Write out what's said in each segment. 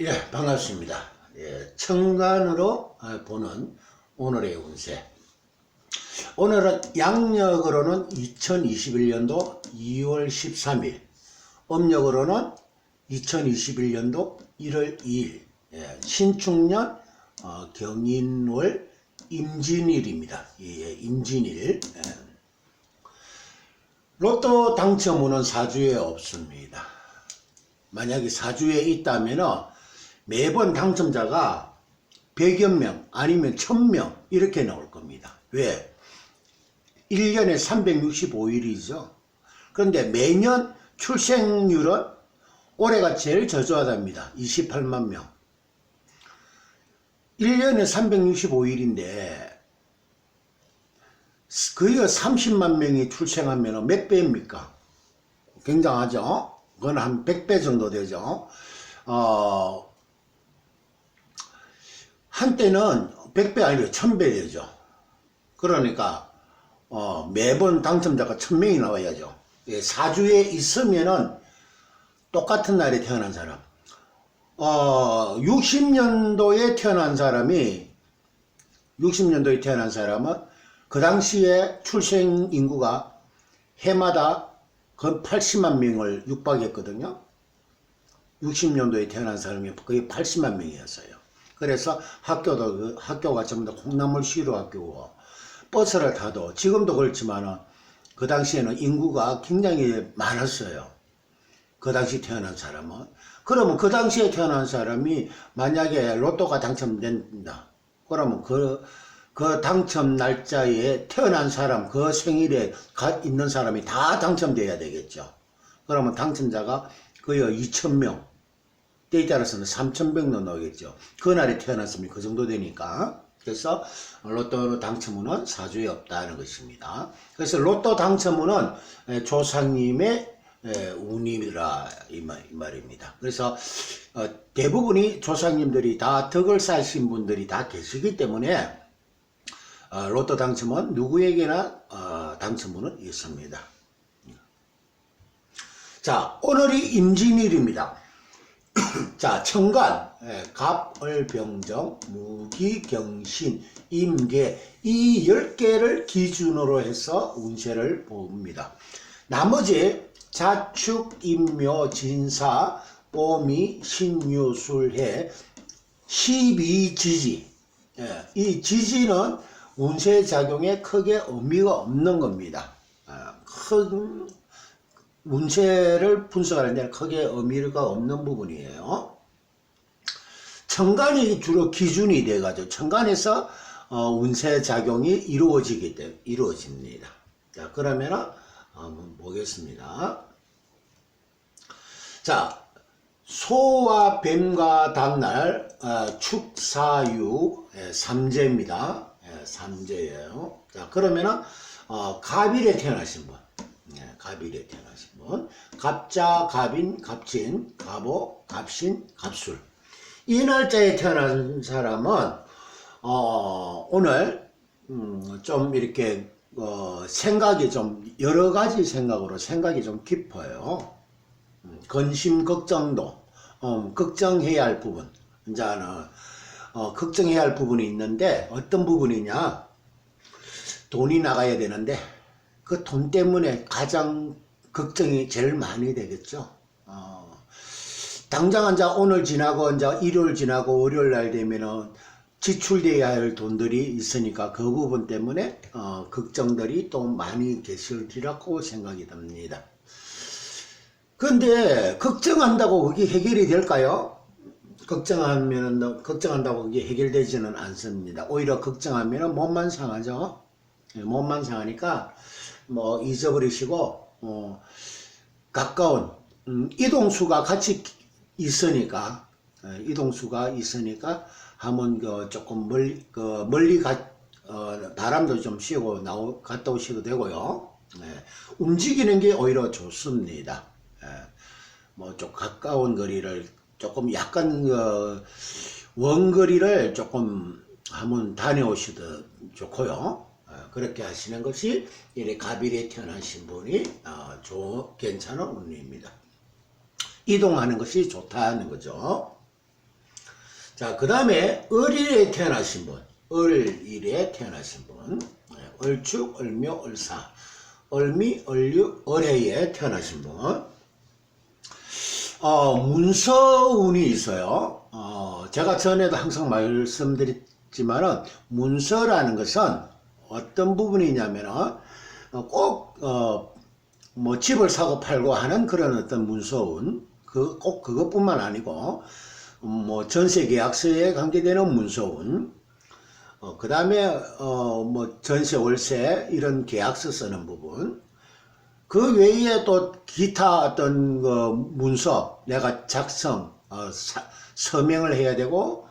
예, 반갑습니다. 예, 청간으로 어, 보는 오늘의 운세. 오늘은 양력으로는 2021년도 2월 13일, 음력으로는 2021년도 1월 2일, 예, 신축년 어, 경인월 임진일입니다. 예, 임진일. 예. 로또 당첨운은 사주에 없습니다. 만약에 사주에 있다면 매번 당첨자가 100여 명 아니면 1000명 이렇게 나올 겁니다. 왜? 1년에 365일이죠. 그런데 매년 출생률은 올해가 제일 저조하답니다. 28만 명. 1년에 365일인데 거의 30만 명이 출생하면 몇 배입니까? 굉장하죠? 그건 한 100배 정도 되죠. 어, 한때는 100배 아니고 1000배 되죠. 그러니까, 어, 매번 당첨자가 1000명이 나와야죠. 예, 사주에 있으면은 똑같은 날에 태어난 사람. 어, 60년도에 태어난 사람이, 60년도에 태어난 사람은 그 당시에 출생 인구가 해마다 그 80만 명을 육박했거든요. 60년도에 태어난 사람이 거의 80만 명이었어요. 그래서 학교도 그 학교가 전부 다 콩나물 시로 학교고 버스를 타도 지금도 그렇지만은 그 당시에는 인구가 굉장히 많았어요. 그 당시 태어난 사람은 그러면 그 당시에 태어난 사람이 만약에 로또가 당첨된다. 그러면 그, 그 당첨 날짜에 태어난 사람, 그 생일에 가, 있는 사람이 다 당첨돼야 되겠죠. 그러면 당첨자가 거의 2,000명, 때에 따라서는 3,100명 나오겠죠. 그날에 태어났으면 그 정도 되니까. 그래서 로또 당첨운은 사주에 없다는 것입니다. 그래서 로또 당첨운은 에, 조상님의 에, 운이라 이, 말, 이 말 입니다. 그래서 어, 대부분이 조상님들이 다 덕을 쌓으신 분들이 다 계시기 때문에 어, 로또 당첨은 누구에게나 어, 당첨운은 있습니다. 자, 오늘이 임진일입니다. 자, 청간, 예, 갑을병정, 무기경신, 임계 이 10개를 기준으로 해서 운세를 봅니다. 나머지 자축, 임묘, 진사, 뽀미, 신유, 술해 12지지 예, 이 지지는 운세 작용에 크게 의미가 없는 겁니다. 아, 큰 운세를 분석하는 데는 크게 의미가 없는 부분이에요. 천간이 주로 기준이 돼가지고 천간에서 어, 운세 작용이 이루어지기 때문에 이루어집니다. 자 그러면은 한번 보겠습니다. 자 소와 뱀과 당날 어, 축사유 예, 삼재입니다. 예, 삼재예요. 자 그러면은 어, 갑일에 태어나신 분. 예, 갑일에 태어나신 분. 갑자, 갑인, 갑진, 갑오, 갑신, 갑술. 이 날짜에 태어난 사람은 어, 오늘 음, 좀 이렇게 어, 생각이 좀 여러 가지 생각으로 생각이 좀 깊어요. 음, 근심 걱정도 어, 걱정해야 할 부분 이제는 어, 걱정해야 할 부분이 있는데 어떤 부분이냐 돈이 나가야 되는데 그 돈 때문에 가장 걱정이 제일 많이 되겠죠. 어, 당장 이제 오늘 지나고 이제 일요일 지나고 월요일 날 되면은 지출돼야 할 돈들이 있으니까 그 부분 때문에 어, 걱정들이 또 많이 계실리라고 생각이 듭니다. 근데 걱정한다고 그게 해결이 될까요? 걱정하면은 걱정한다고 그게 해결되지는 않습니다. 오히려 걱정하면은 몸만 상하죠. 예, 몸만 상하니까 뭐 잊어버리시고 어, 가까운 음, 이동수가 같이 있으니까 예, 이동수가 있으니까 한번 그 조금 멀리 그 멀리 가 어, 바람도 좀 쉬고 나오 갔다 오셔도 되고요. 예, 움직이는 게 오히려 좋습니다. 예, 뭐좀 가까운 거리를 조금 약간 그 원거리를 조금 한번 다녀오셔도 좋고요. 어, 그렇게 하시는 것이 이래 갑일에 태어나신 분이 어, 좋 괜찮은 운입니다. 이동하는 것이 좋다는 거죠. 자, 그 다음에 을일에 태어나신 분. 을일에 태어나신 분. 네, 을축, 을묘, 을사. 을미, 을류, 을해에 태어나신 분. 어, 문서운이 있어요. 어, 제가 전에도 항상 말씀드렸지만은 문서라는 것은 어떤 부분이냐면은 어, 꼭 어, 뭐 집을 사고 팔고 하는 그런 어떤 문서운 그 꼭 그것뿐만 아니고 음, 뭐 전세 계약서에 관계되는 문서운 어, 그 다음에 어, 뭐 전세 월세 이런 계약서 쓰는 부분 그 외에 또 기타 어떤 그 문서 내가 작성 어, 사- 서명을 해야 되고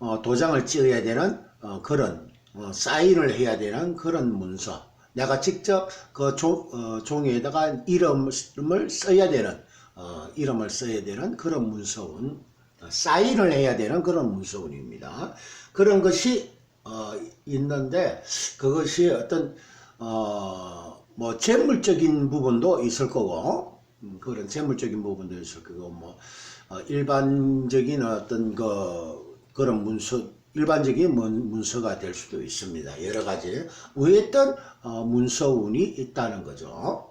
어, 도장을 찍어야 되는 어, 그런 어, 사인을 해야 되는 그런 문서 내가 직접 그 종, 어, 종이에다가 이름을 써야 되는 어, 이름을 써야 되는 그런 문서운 어, 사인을 해야 되는 그런 문서운입니다. 그런 것이 어, 있는데 그것이 어떤 어, 뭐 재물적인 부분도 있을 거고 음, 그런 재물적인 부분도 있을 거고 뭐 어, 일반적인 어떤 그 그런 문서 일반적인 문, 문서가 될 수도 있습니다. 여러 가지 어떤 어, 문서운이 있다는 거죠.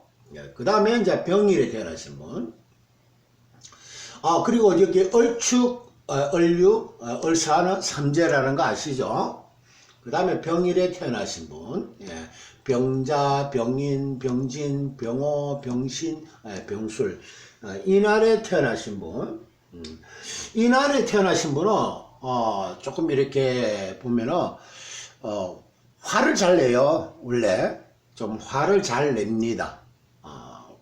그 다음에 이제 병일에 분. 아 그리고 여기 얼축, 어, 얼류, 어, 얼사는 삼재라는 거 아시죠? 그 다음에 병일에 태어나신 분, 예. 병자, 병인, 병진, 병호, 병신, 예, 병술. 어, 이날에 태어나신 분, 음. 이날에 태어나신 분은 어, 조금 이렇게 보면은 어, 화를 잘 내요. 원래 좀 화를 잘 냅니다. 어,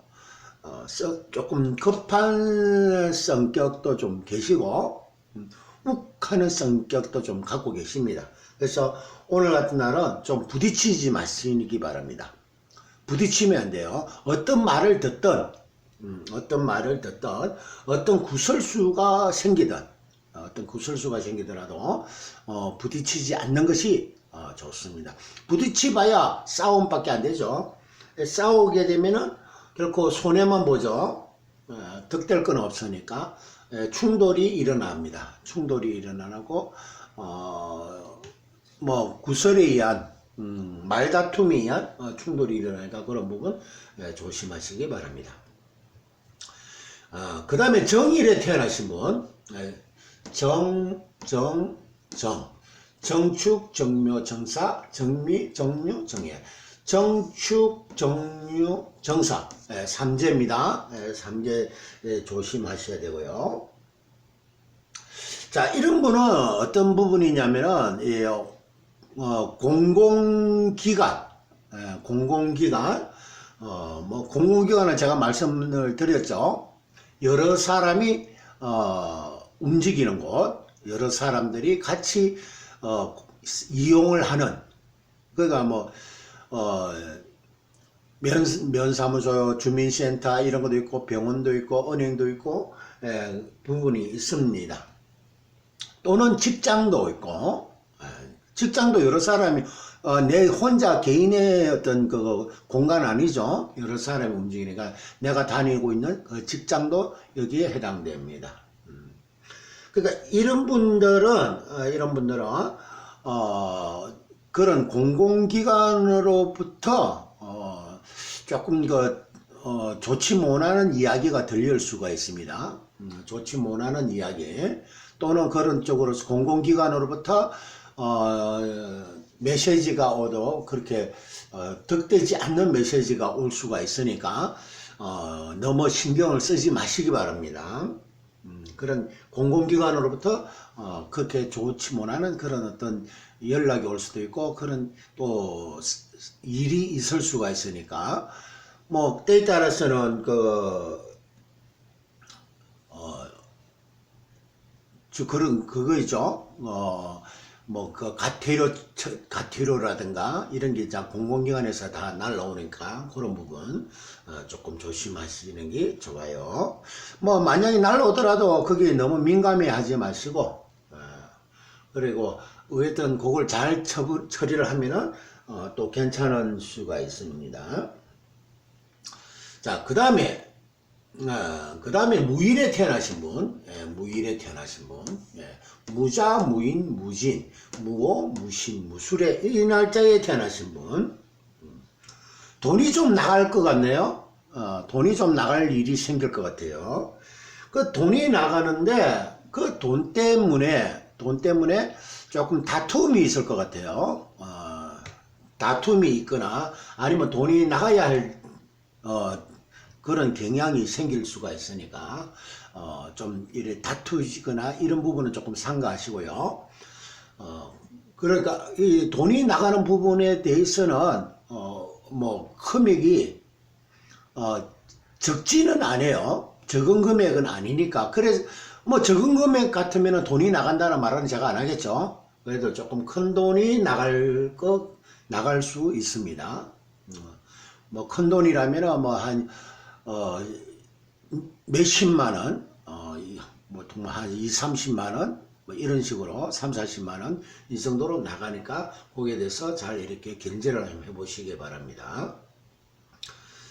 어, 성- 조금 급한 성격도 좀 계시고 음, 욱하는 성격도 좀 갖고 계십니다. 그래서 오늘 같은 날은 좀 부딪히지 마시기 바랍니다. 부딪히면 안 돼요. 어떤 말을 듣든 음, 어떤 말을 듣든 어떤 구설수가 생기든 어, 어떤 구설수가 생기더라도 어, 부딪히지 않는 것이 어, 좋습니다. 부딪히봐야 싸움밖에 안 되죠. 싸우게 되면은 결코 손해만 보죠. 어, 득될 건 없으니까 에, 충돌이 일어납니다. 충돌이 일어나고 어, 뭐 구설에 의한 음, 말다툼에 의한 어, 충돌이 일어나니까 그런 부분 에, 조심하시기 바랍니다. 아, 그 다음에 정일에 태어나신 분, 에, 정, 정, 정. 정축, 정묘, 정사, 정미, 정묘, 정예. 정축, 정묘, 정사. 에, 삼재입니다. 에, 삼재 에, 조심하셔야 되고요. 자, 이런 분은 어떤 부분이냐면은, 이, 어, 공공기관, 에, 공공기관, 어, 뭐, 공공기관은 제가 말씀을 드렸죠. 여러 사람이, 어, 움직이는 곳, 여러 사람들이 같이, 어, 이용을 하는, 그러니까 뭐, 어, 면, 면사무소, 주민센터 이런 것도 있고, 병원도 있고, 은행도 있고, 에, 부분이 있습니다. 또는 직장도 있고, 에, 직장도 여러 사람이, 어, 내 혼자 개인의 어떤 그 공간 아니죠. 여러 사람이 움직이니까 내가 다니고 있는 그 직장도 여기에 해당됩니다. 음. 그러니까 이런 분들은, 어, 이런 분들은, 어, 그런 공공기관으로부터, 어, 조금 그, 어, 좋지 못하는 이야기가 들릴 수가 있습니다. 음, 좋지 못하는 이야기. 또는 그런 쪽으로 공공기관으로부터, 어, 메시지가 오도 그렇게, 어, 득되지 않는 메시지가 올 수가 있으니까, 어, 너무 신경을 쓰지 마시기 바랍니다. 음, 그런 공공기관으로부터 어, 그렇게 좋지 못하는 그런 어떤 연락이 올 수도 있고 그런 또 스- 일이 있을 수가 있으니까 뭐 때에 따라서는 그 어, 저 그런 그거죠. 어, 뭐 그 가태료 처- 가태료라든가 이런 게 자 공공기관에서 다 날라오니까 그런 부분 어, 조금 조심하시는 게 좋아요. 뭐 만약에 날라오더라도 그게 너무 민감해 하지 마시고 어, 그리고 어쨌든 그걸 잘 처리를 하면은 어, 또 괜찮은 수가 있습니다. 자, 그 다음에 그 다음에 무일에 태어나신 분, 예, 무일에 태어나신 분, 예, 무자, 무인, 무진, 무오, 무신, 무술에 이 날짜에 태어나신 분, 음, 돈이 좀 나갈 것 같네요. 어, 돈이 좀 나갈 일이 생길 것 같아요. 그 돈이 나가는데 그 돈 때문에 돈 때문에 조금 다툼이 있을 것 같아요. 어, 다툼이 있거나 아니면 돈이 나가야 할 어, 그런 경향이 생길 수가 있으니까 어, 좀 이래 다투시거나 이런 부분은 조금 삼가하시고요. 어, 그러니까 이 돈이 나가는 부분에 대해서는 어, 뭐 금액이 어, 적지는 않아요. 적은 금액은 아니니까. 그래서 뭐 적은 금액 같으면 돈이 나간다는 말은 제가 안 하겠죠. 그래도 조금 큰 돈이 나갈 것 나갈 수 있습니다. 뭐 큰 돈이라면 뭐한 어, 몇십만 원, 어, 이- 보통 한 2, 30만 원, 뭐 이런 식으로 3, 40만 원 이 정도로 나가니까 거기에 대해서 잘 이렇게 견제를 좀 해보시기 바랍니다.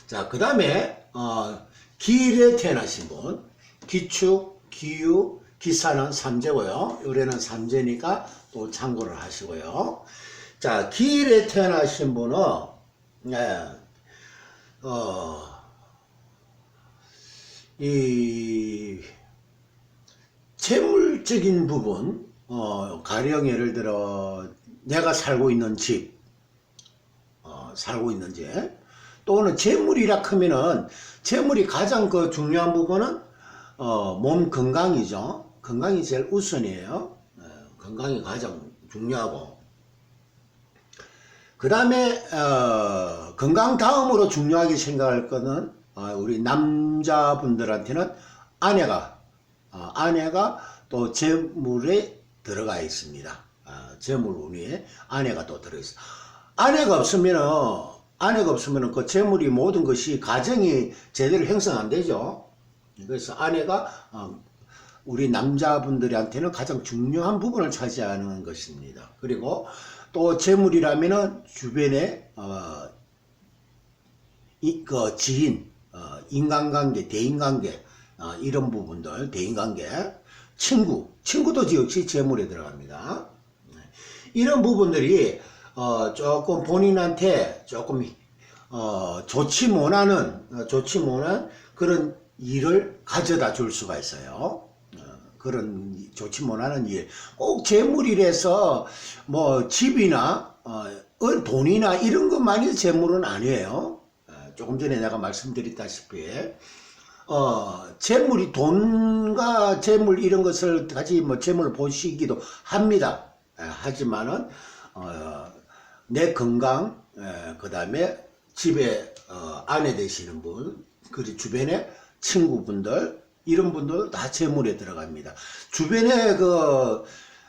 자, 그 다음에, 어, 기일에 태어나신 분, 기축, 기유, 기사는 삼재고요. 올해는 삼재니까 또 참고를 하시고요. 자, 기일에 태어나신 분은, 예, 어, 이, 재물적인 부분, 어, 가령 예를 들어, 내가 살고 있는 집, 어, 살고 있는 집, 또는 재물이라 하면은, 재물이 가장 그 중요한 부분은, 어, 몸 건강이죠. 건강이 제일 우선이에요. 어, 건강이 가장 중요하고, 그 다음에 어, 건강 다음으로 중요하게 생각할 어, 우리 남자분들한테는 아내가 어, 아내가 또 재물에 들어가 있습니다. 어, 재물 운에 아내가 또 들어 있어. 아내가 없으면은 아내가 없으면은 그 재물이 모든 것이 가정이 제대로 형성 안 되죠. 그래서 아내가 어, 우리 남자분들한테는 가장 중요한 부분을 차지하는 것입니다. 그리고 또 재물이라면은 주변에 어, 이, 그 지인, 어, 인간관계, 대인관계 어, 이런 부분들, 대인관계, 친구, 친구도 역시 재물에 들어갑니다. 네. 이런 부분들이 어, 조금 본인한테 조금 어, 좋지 못하는 어, 좋지 못한 그런 일을 가져다 줄 수가 있어요. 어, 그런 좋지 못하는 일. 꼭 재물이라서 뭐 집이나 어, 어, 돈이나 이런 것만이 재물은 아니에요. 어, 조금 전에 내가 말씀드렸다시피 어, 재물이 돈과 재물 이런 것을 가지 뭐 재물을 보시기도 합니다. 에, 하지만은 어, 내 건강, 그 다음에 집에 어, 아내 되시는 분, 그리고 주변에 친구분들 이런 분들 다 재물에 들어갑니다. 주변에 그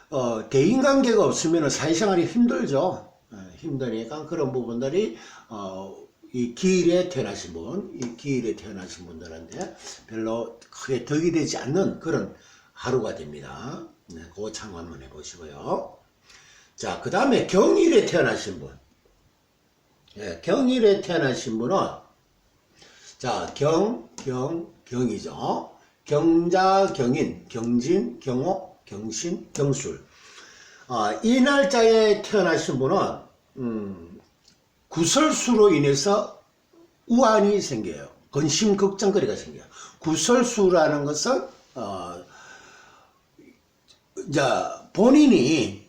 어, 대인관계가 없으면 사회생활이 힘들죠. 에, 힘드니까 그런 부분들이 어, 이 기일에 태어나신 분, 이 기일에 태어나신 분들한테 별로 크게 덕이 되지 않는 그런 하루가 됩니다. 네, 그거 참고 한번 해보시고요. 자, 그 다음에 경일에 태어나신 분. 예, 경일에 태어나신 분은, 자, 경, 경, 경이죠. 경자, 경인, 경진, 경호, 경신, 경술. 아, 이 날짜에 태어나신 분은, 음, 구설수로 인해서 우환이 생겨요. 근심, 걱정거리가 생겨요. 구설수라는 것은, 어, 이제 본인이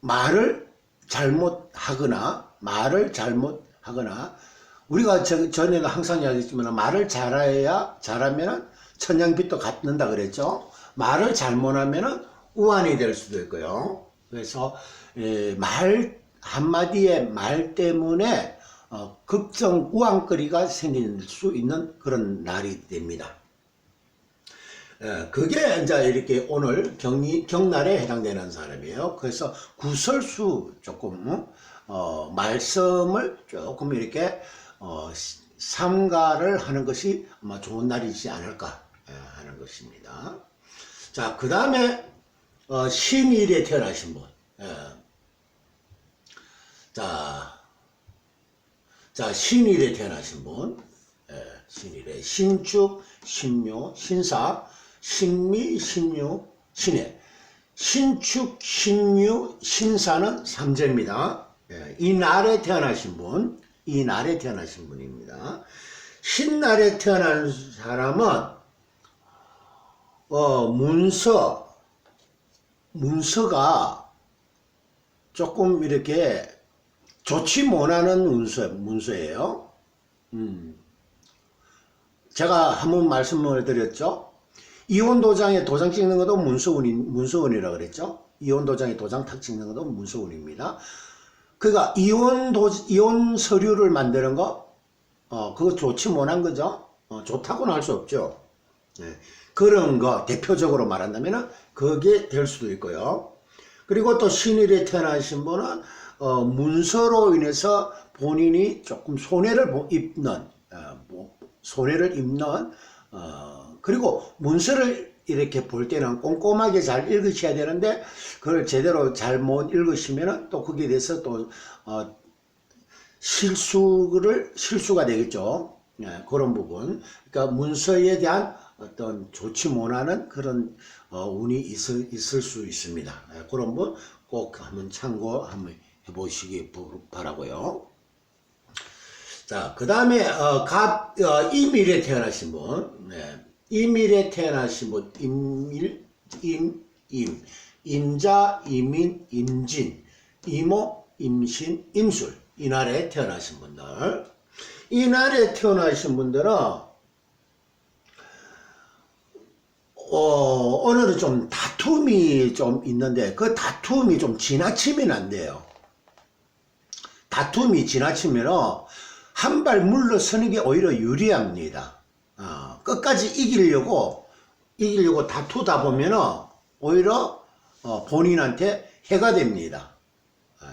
말을 잘못하거나 말을 잘못하거나 우리가 저, 전에도 항상 이야기했지만 말을 잘해야 잘하면은 천냥빚도 갚는다 그랬죠. 말을 잘못하면은 우환이 될 수도 있고요. 그래서 에, 말 한마디의 말 때문에 어, 걱정 우환거리가 생길 수 있는 그런 날이 됩니다. 예, 그게 이제 이렇게 오늘 경리, 경날에 해당되는 사람이에요. 그래서 구설수 조금, 어, 말씀을 조금 이렇게, 어, 시- 삼가를 하는 것이 아마 좋은 날이지 않을까 예, 하는 것입니다. 자, 그 다음에, 어, 신일에 태어나신 분. 예. 자, 자, 신일에 태어나신 분. 예, 신일에 신축, 신묘, 신사, 신미, 신유, 신해. 신축, 신유, 신사는 삼재입니다. 예, 이 날에 태어나신 분, 이 날에 태어나신 분입니다. 신날에 태어난 사람은 어, 문서, 문서가 조금 이렇게 좋지 못하는 문서, 문서예요. 음. 제가 한번 말씀을 드렸죠. 이혼 도장에 도장 찍는 것도 문서운이, 문서운이라 그랬죠. 이혼 도장에 도장 탁 찍는 것도 문서운입니다. 그러니까 이혼 도, 이혼 서류를 만드는 거, 어, 그거 좋지 못한 거죠. 어, 좋다고는 할 수 없죠. 네. 그런 거 대표적으로 말한다면 그게 될 수도 있고요. 그리고 또 신일에 태어나신 분은 어, 문서로 인해서 본인이 조금 손해를 보- 입는 어, 뭐, 손해를 입는 어, 그리고 문서를 이렇게 볼 때는 꼼꼼하게 잘 읽으셔야 되는데 그걸 제대로 잘 못 읽으시면은 또 거기에 대해서 또 어, 실수를 실수가 되겠죠. 예, 그런 부분. 그러니까 문서에 대한 어떤 좋지 못하는 그런 어, 운이 있을, 있을 수 있습니다. 예, 그런 분 꼭 한번 참고 한번 해보시기 부- 바라고요. 자, 그 다음에 어, 갑 어, 이밀에 태어나신 분, 네. 이밀에 태어나신 분, 임일, 임, 임, 임자, 이민, 임진, 이모, 임신, 임술 이날에 태어나신 분들, 이날에 태어나신 분들은 어, 오늘은 좀 다툼이 좀 있는데 그 다툼이 좀 지나치면 안 돼요. 다툼이 지나치면 한발 물러서는 게 오히려 유리합니다. 어, 끝까지 이기려고 이기려고 다투다 보면 오히려 어, 본인한테 해가 됩니다. 어,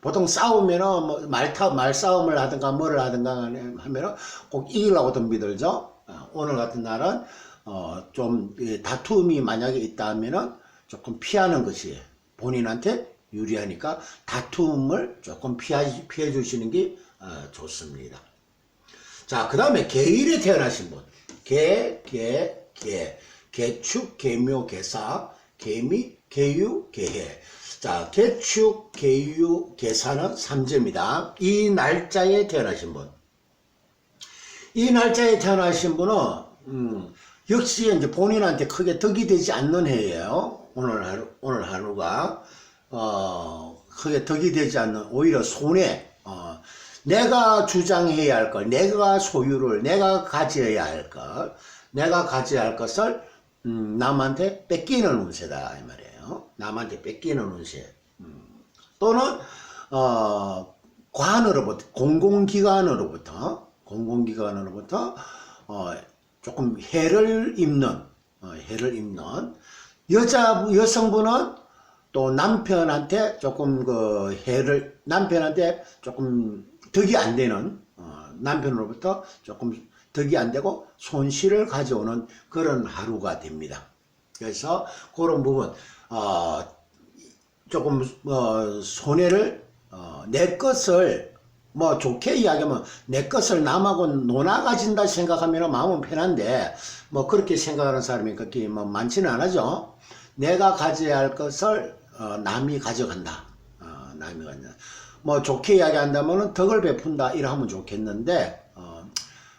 보통 싸우면 뭐 말타 말싸움을 하든가 뭐를 하든가 하면 꼭 이기려고 덤비들죠. 어, 오늘 같은 날은 어, 좀 예, 다툼이 만약에 있다면은 조금 피하는 것이 본인한테 유리하니까 다툼을 조금 피하, 피해 주시는 게 어, 좋습니다. 자, 그 다음에 개일에 태어나신 분. 개, 개, 개. 개축, 개묘, 개사, 개미, 개유, 개해. 자, 개축, 개유, 개사는 삼재입니다. 이 날짜에 태어나신 분. 이 날짜에 태어나신 분은, 음, 역시 이제 본인한테 크게 덕이 되지 않는 해예요. 오늘 하루, 오늘 하루가. 어, 크게 덕이 되지 않는, 오히려 손해, 어, 내가 주장해야 할 것, 내가 소유를, 내가 가져야 할 것, 내가 가져야 할 것을, 음, 남한테 뺏기는 운세다, 이 말이에요. 남한테 뺏기는 운세. 음, 또는, 어, 관으로부터, 공공기관으로부터, 공공기관으로부터, 어, 조금 해를 입는, 어, 해를 입는, 여자, 여성분은 또 남편한테 조금 그 해를, 남편한테 조금 덕이 안 되는, 어, 남편으로부터 조금 덕이 안 되고 손실을 가져오는 그런 하루가 됩니다. 그래서 그런 부분, 어, 조금, 어, 손해를, 어, 내 것을, 뭐 좋게 이야기하면 내 것을 남하고 논아 가진다 생각하면 마음은 편한데 뭐 그렇게 생각하는 사람이 그렇게 뭐 많지는 않아죠. 내가 가져야 할 것을 어, 남이 가져간다. 어, 남이 가져간다. 뭐 좋게 이야기한다면은 덕을 베푼다 이러면 좋겠는데 어,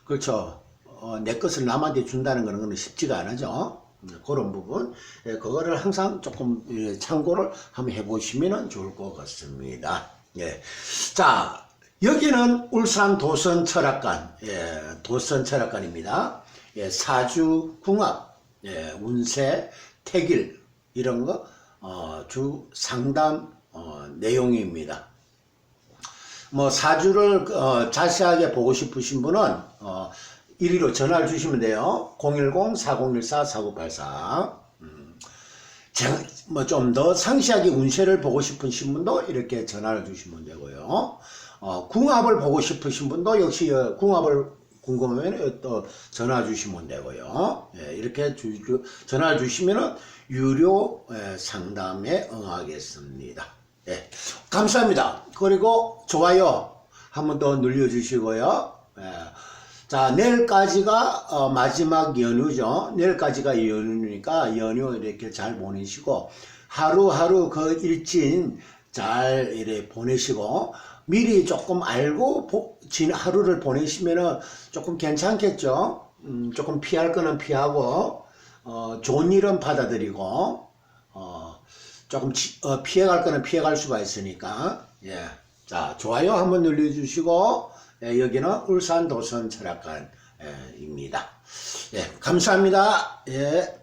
그렇죠. 어, 내 것을 남한테 준다는 거는 쉽지가 않아죠. 음, 그런 부분 예, 그거를 항상 조금 예, 참고를 한번 해보시면 좋을 것 같습니다. 예. 자 여기는 울산 도선 철학관 예, 도선 철학관입니다. 예, 사주 궁합 예, 운세 태길 이런 거 어, 주 상담 어, 내용입니다. 뭐 사주를 어, 자세하게 보고 싶으신 분은 어, 1위로 전화를 주시면 돼요. 010-4014-4984. 음, 뭐좀 더 상세하게 운세를 보고 싶으신 분도 이렇게 전화를 주시면 되고요. 어, 궁합을 보고 싶으신 분도 역시 어, 궁합을 궁금하면 또 전화 주시면 되고요. 예, 이렇게 주, 주- 전화 주시면은 유료 예, 상담에 응하겠습니다. 예, 감사합니다. 그리고 좋아요 한 번 더 눌러주시고요. 예, 자, 내일까지가 어, 마지막 연휴죠. 내일까지가 연휴니까 연휴 이렇게 잘 보내시고 하루하루 그 일진 잘 이렇게 보내시고 미리 조금 알고 보- 진 하루를 보내시면은 조금 괜찮겠죠. 음, 조금 피할 거는 피하고 어, 좋은 일은 받아들이고 어, 조금 치- 어, 피해갈 거는 피해갈 수가 있으니까 예. 자 좋아요 한번 눌러주시고 예, 여기는 울산 도선 철학관입니다. 예, 감사합니다. 예.